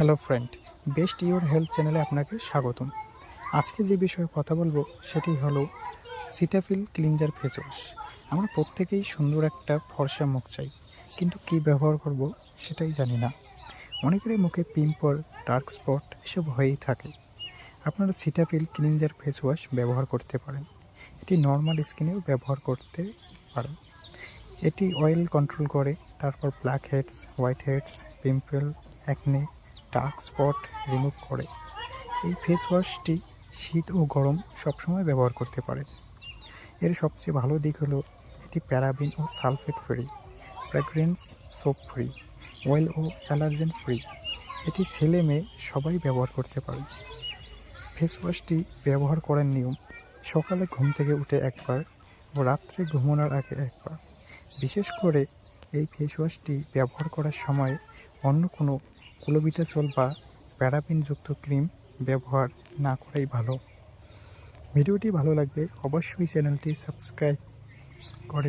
Hello friend best your health চ্যানেলে আপনাকে স্বাগতম। আজকে যে বিষয়ে কথা বলব, সেটি হলো সিটাফিল ক্লিনজার ফেস ওয়াশ আমরা প্রত্যেকেই সুন্দর একটা ফর্সা মুখ চাই, কিন্তু কী ব্যবহার করব সেটাই জানি না। অনেকেরই মুখে পিম্পল ডার্ক স্পট এসব হয়েই থাকে। আপনারা সিটাফিল ক্লিনজার ফেস ওয়াশ ব্যবহার করতে পারেন। এটি নর্মাল স্কিনেও ব্যবহার করতে পারেন। এটি অয়েল কন্ট্রোল করে, তারপর black heads white heads pimple acne dark spot remove করে। এই ফেস ওয়াশটি শীত ও গরম সবসময় ব্যবহার করতে পারেন। এর সবচেয়ে ভালো দিক হলো, এটি প্যারাবিন ও sulphate free fragrance soap free oil ও অ্যালার্জেন ফ্রি এটি ছেলে মেয়ে সবাই ব্যবহার করতে পারে। ফেস ওয়াশটি ব্যবহার করার নিয়ম, সকালে ঘুম থেকে উঠে একবার ও রাত্রে ঘুমানোর আগে একবার। বিশেষ করে এই ফেস ওয়াশটি ব্যবহার করার সময় অন্য কোনো ক্লোবিটাসল বা প্যারাবিনযুক্ত ক্রিম ব্যবহার না করাই ভালো। ভিডিওটি ভালো লাগলে অবশ্যই চ্যানেলটি সাবস্ক্রাইব করে